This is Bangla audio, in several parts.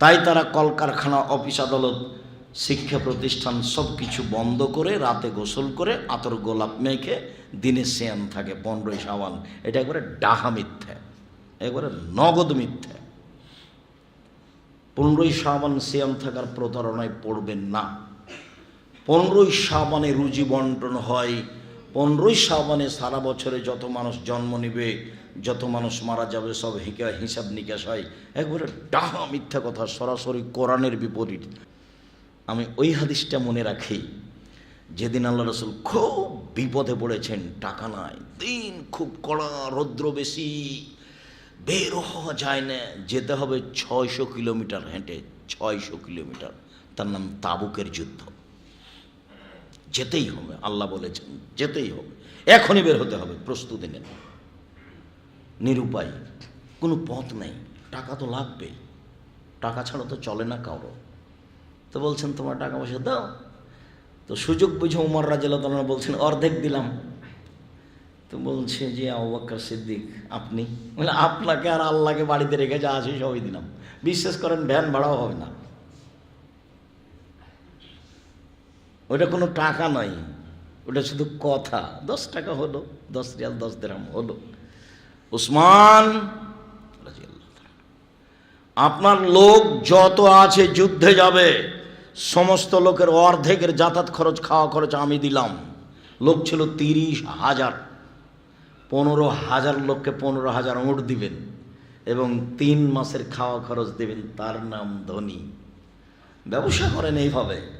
তাই তারা কলকারখানা, অফিস আদালত, শিক্ষা প্রতিষ্ঠান সব কিছু বন্ধ করে রাতে গোসল করে আতর গোলাপ মেখে দিনে সেয়ান থাকে পনেরোই সাবান এটা একবারে ডাহা মিথ্যা, একবারে নগদ মিথ্যে। পনেরোই সাবান সিয়াম থাকার প্রতারণায় পড়বেন না। পনেরোই সাবানে রুজি বন্টন হয় পনেরোই সাবানে সারা বছরে যত মানুষ জন্ম নেবে, যত মানুষ মারা যাবে, সব হিকা, হিসাব নিকাশ হয়। একবারে ডাহা মিথ্যা কথা, সরাসরি কোরআনের বিপরীত। আমি ওই হাদিসটা মনে রাখি, যেদিন আল্লাহ রসুল খুব বিপদে পড়েছেন, টাকা নাই, দিন খুব কড়া রৌদ্র বেশি, বের হওয়া যায় না, যেতে হবে ছয়শো কিলোমিটার হেঁটে, ছয়শো কিলোমিটার। তার নাম তাবুকের যুদ্ধ। যেতেই হবে, আল্লাহ বলেছেন, যেতেই হবে। এখনই বের হতে হবে, প্রস্তুতি নেন। নিরুপায়, কোনো পথ নেই, টাকা তো লাগবেই। টাকা ছাড়া তো চলে না কারও। তো বলছেন, তোমার টাকা পয়সা দাও। তো সুযোগ বুঝে উমর রাজিল্লাহ বলছেন, অর্ধেক দিলাম। তো বলছে যে আবাক্কর সিদ্দিক, আপনি? বলে, আপনাকে আর আল্লাহকে বাড়িতে রেখে যা আছে সবই দিলাম। বিশ্বাস করেন, ভ্যান ভাড়াও হবে না। ওটা কোনো টাকা নয় ওটা শুধু কথা। দশ টাকা হলো, দশ রিয়াল, দশ দেরাম হলো। উসমান আপনার লোক যত আছে যুদ্ধে যাবে, সমস্ত লোকের অর্ধেকের যাতায়াত খরচ, খাওয়া খরচ আমি দিলাম। লোক ছিল তিরিশ হাজার। পনেরো হাজার লোককে পনেরো হাজার ওঁট দিবেন এবং তিন মাসের খাওয়া খরচ দেবেন, তার নাম ধনী। ব্যবসা করেন এইভাবে।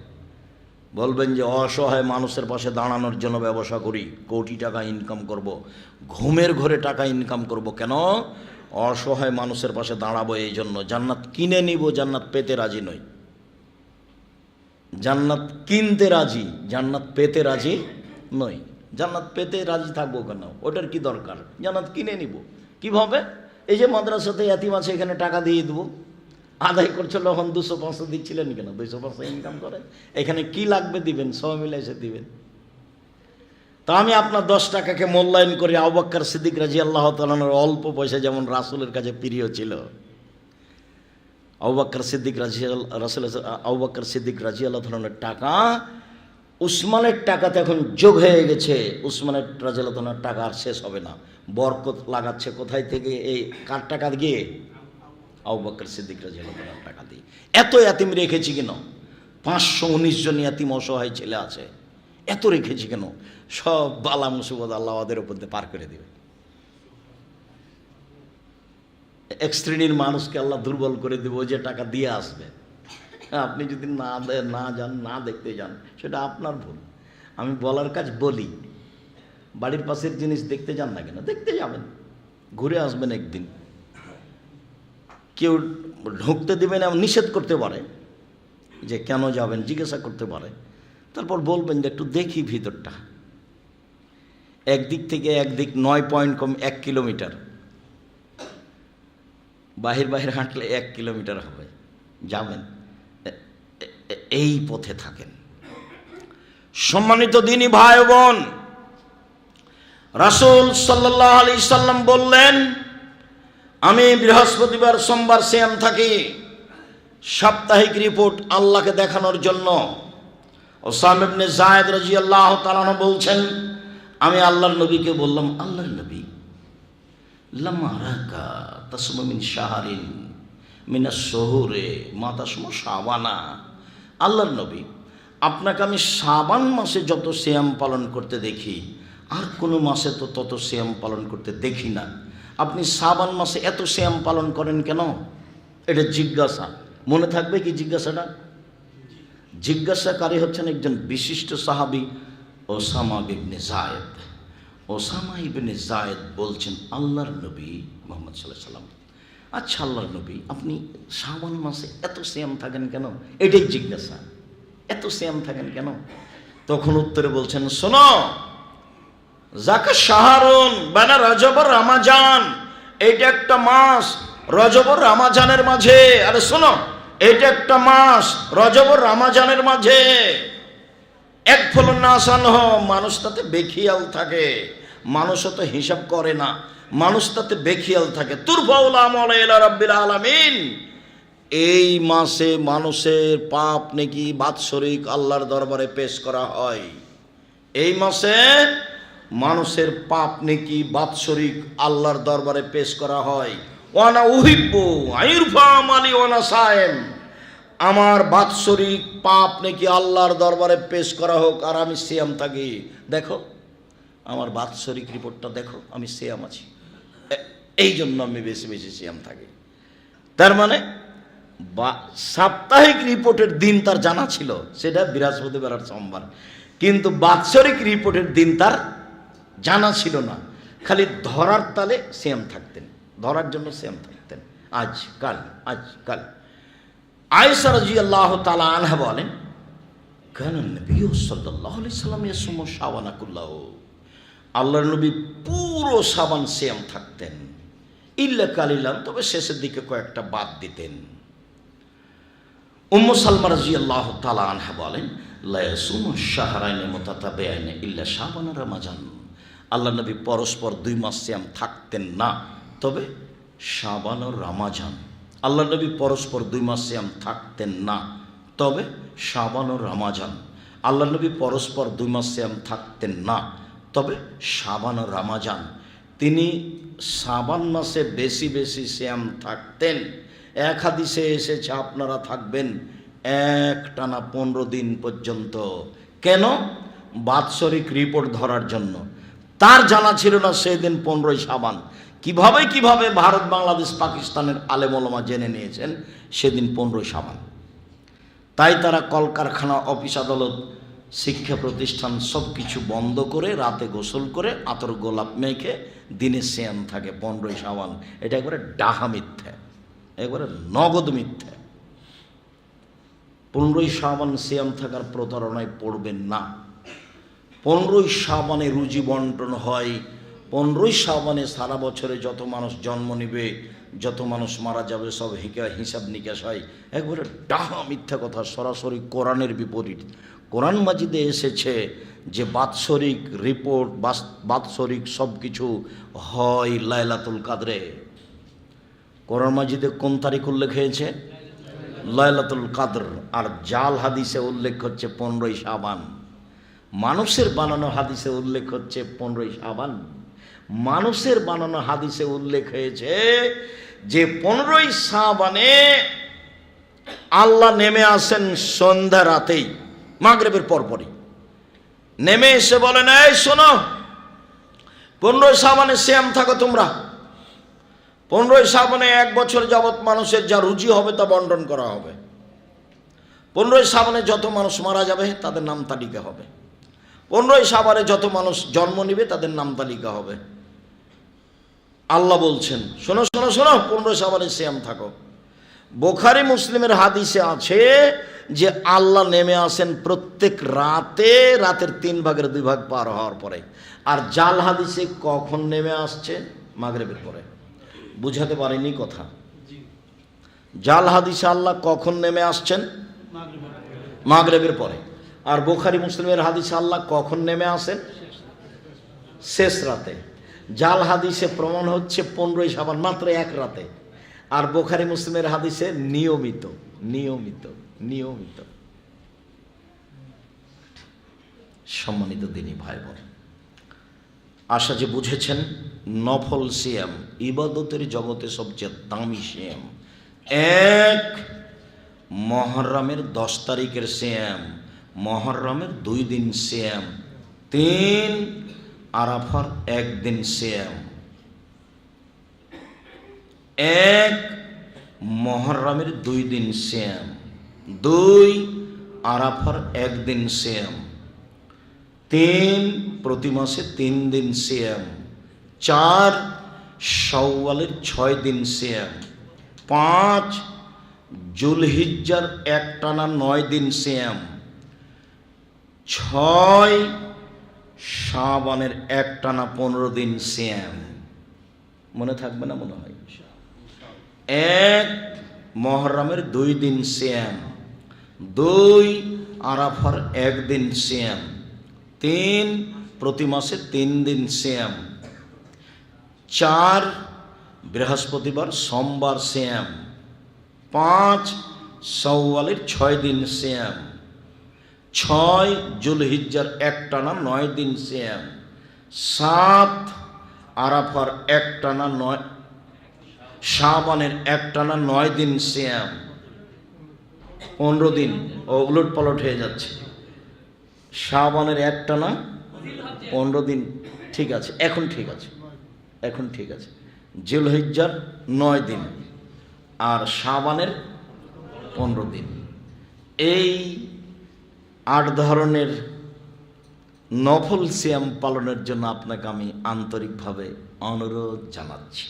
বলবেন যে অসহায় মানুষের পাশে দাঁড়ানোর জন্য ব্যবসা করি, কোটি টাকা ইনকাম করব। ঘুমের ঘরে টাকা ইনকাম করব কেন? অসহায় মানুষের পাশে দাঁড়াবো এই জন্য। জান্নাত কিনে নিব, জান্নাত পেতে রাজি নই। জান্নাত কিনতে রাজি, জান্নাত পেতে রাজি নই। জান্নাত পেতে রাজি থাকব কেন? ওটার কি দরকার? জান্নাত কিনে নিব। কীভাবে? এই যে মাদ্রাসাতে এতিম আছে, এখানে টাকা দিয়ে দেবো। আদায় করছিল তখন দুশো পাঁচশো দিচ্ছিলেন কেন? দুশো পাঁচশো ইনকাম করে। এখানে কি লাগবে দিবেন? সবাই মিলে এসে দিবেন। তা আমি আপনার দশ টাকাকে মূল্যায়ন করি। আবাক্কার সিদ্দিক রাজি আল্লাহ তালানোর অল্প পয়সা যেমন রাসুলের কাছে প্রিয় ছিল। আবাক্কর সিদ্দিক রাজি রাসুল আবাক্কর সিদ্দিক রাজি আল্লাহ তালানোর টাকা, উসমানের টাকাতে এখন যোগ হয়ে গেছে। উসমানের রাজি আল্লাহ টাকা আর শেষ হবে না। বরকত লাগাচ্ছে কোথায় থেকে? এই কার টাকা গিয়ে আবু বকর সিদ্দিক রাজি আল্লাহ তাআলার টাকা দিই। এত এতিম রেখেছি কেন? পাঁচশো উনিশ জন এতিম অসহায় ছেলে আছে। এত রেখেছি কেন? সব বালা মুসিবত আল্লাহ ওদের উপর দিয়ে পার করে দেবে। এক শ্রেণির মানুষকে আল্লাহ দুর্বল করে দেবো যে টাকা দিয়ে আসবে। আপনি যদি না না যান, না দেখতে যান, সেটা আপনার ভুল। আমি বলার কাজ বলি। বাড়ির পাশের জিনিস দেখতে যান না কেন? দেখতে যাবেন। ঘুরে আসবেন একদিন। কেউ ঢুকতে দেবে না নিষেধ করতে পারে যে কেন যাবেন, জিজ্ঞাসা করতে পারে। তারপর বলবেন যে একটু দেখি ভিতরটা। একদিক থেকে একদিক নয় পয়েন্ট কম এক কিলোমিটার। বাহির বাহির হাঁটলে এক কিলোমিটার হবে। যাবেন। এই পথে থাকেন। সম্মানিত দিনই ভাই বোন, রাসূল সাল্লাহ আলি সাল্লাম বললেন আমি বৃহস্পতিবার সোমবার শ্যাম থাকি। সাপ্তাহিক রিপোর্ট আল্লাহকে দেখানোর জন্য। ওসাম জায়েদ রাদিয়াল্লাহু তাআলা বলছেন, আমি আল্লাহর নবীকে বললাম, আল্লাহর নবী লামারাকা তাসমু মিন শাহরিন, মিনাস শহুরে, মা তাসমু শাবানা। আল্লাহর নবী, আপনাকে আমি শাবান মাসে যত শ্যাম পালন করতে দেখি, আর কোনো মাসে তো তত শ্যাম পালন করতে দেখি না। আপনি শ্রাবণ মাসে এত শ্যাম পালন করেন কেন? এটা জিজ্ঞাসা। মনে থাকবে কি জিজ্ঞাসাটা? জিজ্ঞাসাকারী হচ্ছেন একজন বিশিষ্ট সাহাবি, Osama ibn Zayd Osama ibn Zayd বলছেন, আল্লাহর নবী মোহাম্মদ সাল্লাহ সাল্লাম আচ্ছা আল্লাহর নবী, আপনি শ্রাবণ মাসে এত শ্যাম থাকেন কেন? এটাই জিজ্ঞাসা। এত শ্যাম থাকেন কেন? তখন উত্তরে বলছেন, শোনো জাকা শাহরুন বানা রজবর রামাজান। এইটা একটা মাস রজবর রামাজানের মাঝে। আরে শোনো, এইটা একটা মাস রজবর রামাজানের মাঝে। এক ফলন না আসান মানুষ তাতে বেখিয়াল থাকে। মানুষও তো হিসাব করে না, মানুষ তাতে বেখিয়াল থাকে। তুরফাউল আমল এলা রব্বিল আলামিন। এই মাসে মানুষের পাপ নাকি বাৎসরিক আল্লাহর দরবারে পেশ করা হয়। এই মাসে মানুষের পাপ নাকি বাৎসরিক আল্লাহর দরবারে পেশ করা হয়। সায়েম। আমার বাৎসরিক পাপ নাকি আল্লাহর দরবারে পেশ করা হোক আর আমি সিয়াম থাকি। দেখো, আমার বাৎসরিক রিপোর্টটা দেখো, আমি সিয়াম আছি। এই জন্য আমি বেশি বেশি সিয়াম থাকি। তার মানে বা, সাপ্তাহিক রিপোর্টের দিন তার জানা ছিল, সেটা বৃহস্পতিবার আর সোমবার। কিন্তু বাৎসরিক রিপোর্টের দিন তার জানা ছিল না। খালি ধরার তালে সেম থাকতেন। ধরার জন্য সেম থাকতেন। আজ কাল আজ কাল আয়েশা রাজি আল্লাহ তালা আনহা বলেন, কেন নবী সাল্লাহ আলি সাল্লাম এসম সাবানাকুল্লাহ আল্লাহর নবী পুরো সাবান সেম থাকতেন। ইল্লা কালিলাম, তবে শেষের দিকে কয়েকটা বাদ দিতেন। উম্মু সালমা রাজি আল্লাহ তালা আনহা বলেন লায়াসুম শাহরাইনে মোতাতাবে আইনে ইল্লা শাবানা রামাজান। আল্লাহ নবী পরস্পর দুই মাস সিয়াম থাকতেন না। তবে শাবান ও রামাজান, আল্লাহ নবী পরস্পর দুই মাস সিয়াম থাকতেন না। তবে শাবান ও রামাজান, আল্লাহ নবী পরস্পর দুই মাস সিয়াম থাকতেন না। তবে শাবান ও রামাজান, তিনি সাবান মাসে বেশি বেশি শ্যাম থাকতেন। এক হাদিসে এসেছে, আপনারা থাকবেন এক টানা পনেরো দিন পর্যন্ত। কেন? বাৎসরিক রিপোর্ট ধরার জন্য। তার জানা ছিল না সেদিন পনেরোই সাবান কীভাবে কীভাবে ভারত, বাংলাদেশ, পাকিস্তানের আলেমলমা জেনে নিয়েছেন সেদিন পনেরোই সাবান তাই তারা কলকারখানা, অফিস আদালত, শিক্ষা প্রতিষ্ঠান সব কিছু বন্ধ করে রাতে গোসল করে আতর গোলাপ মেখে দিনে সেয়ান থাকে পনেরোই সাবান এটা একবারে ডাহা মিথ্যে। একবারে নগদ মিথ্যে। পনেরোই সাবান সিয়াম থাকার প্রতারণায় পড়বেন না। পনেরোই সাবানে রুজি বন্টন হয়। পনেরোই সাবানে সারা বছরে যত মানুষ জন্ম নেবে, যত মানুষ মারা যাবে, সব হিকা, হিসাব নিকাশ হয়। একবারে ডাহা মিথ্যা কথা, সরাসরি কোরআনের বিপরীত। কোরআন মাজিদে এসেছে যে বাৎসরিক রিপোর্ট বাৎসরিক সব কিছু হয় লাইলাতুল কাদরে। কোরআন মাজিদে কোন তারিখ উল্লেখ হয়েছে? লাইলাতুল কাদর। আর জাল হাদিসে উল্লেখ হচ্ছে পনেরোই সাবান মানুষের বানানো হাদিসে উল্লেখ হচ্ছে পনেরোই সাবান মানুষের বানানো হাদিসে উল্লেখ হয়েছে যে পনেরোই সাবানে আল্লাহ নেমে আসেন সন্ধ্যা রাতেই, মাগরেবের পরপরই। নেমে এসে বলেন, এই শোনো, পনেরোই সাবানে শ্যাম থাকো তোমরা। পনেরোই সাবানে এক বছর যাবৎ মানুষের যা রুচি হবে তা বন্টন করা হবে। পনেরোই সাবানে যত মানুষ মারা যাবে, তাদের নাম তালিকা হবে। পনেরোই সাবারে যত মানুষ জন্ম নিবে, তাদের নাম তালিকা হবে। আল্লাহ বলছেন, শোনো শোনো শোনো, পনেরোই সাবারে শ্যাম থাকো। বোখারি মুসলিমের হাদিসে আছে যে আল্লাহ নেমে আসেন প্রত্যেক রাতে, রাতের তিন ভাগের দুই ভাগ পার হওয়ার পরে। আর জাল হাদিসে কখন নেমে আসছে? মাগরেবের পরে। বুঝাতে পারিনি কথা। জাল হাদিসে আল্লাহ কখন নেমে আসছেন? মাগরেবের পরে। আর বোখারি মুসলিমের হাদিসে আল্লাহ কখন নেমে আসেন? শেষ রাতে। জাল হাদিসে প্রমাণ হচ্ছে পনেরোই সাবান মাত্র এক রাতে। আর বোখারি মুসলিমের হাদিসে নিয়মিত নিয়মিত নিয়মিত। সম্মানিত দিনী ভাই বোন আশা যে বুঝেছেন, নফল সিয়াম, ইবাদতের জগতে সবচেয়ে দামি সিয়াম। এক মহরমের দশ তারিখের সিয়াম মহরমের দুই দিন সিয়াম, তিন আরাফার একদিন সিয়াম। এক মহরমের দুই দিন শ্যাম দুই আরাফার একদিন শ্যাম তিন প্রতি মাসে তিন দিন শ্যাম চার সওয়ালের ছয় দিন শ্যাম পাঁচ জুলহিজ্জার একটানা নয় দিন শ্যাম ছয়, শাবানের একটানা পনেরো দিন শ্যাম মনে থাকবে না মনে হয়? এক, মহরমের দুই দিন শ্যাম দুই, আরাফার একদিন শ্যাম তিন, প্রতি মাসে তিন দিন শ্যাম চার, বৃহস্পতিবার, সোমবার শ্যাম পাঁচ, সওয়ালের ছয় দিন শ্যাম ছয় জুলহিজ্জার একটানা নয় দিন শ্যাম সাত আরাফার একটানা নয় শাবানের একটানা নয় দিন শ্যাম পনেরো দিন। ও পালট হয়ে যাচ্ছে। শাবানের একটানা পনেরো দিন। ঠিক আছে, এখন ঠিক আছে। এখন ঠিক আছে। জুলহিজ্জার নয় দিন। আর শাবানের পনেরো দিন। এই আট ধরনের নফল সিয়াম পালনের জন্য আপনাকে আমি আন্তরিকভাবে অনুরোধ জানাচ্ছি।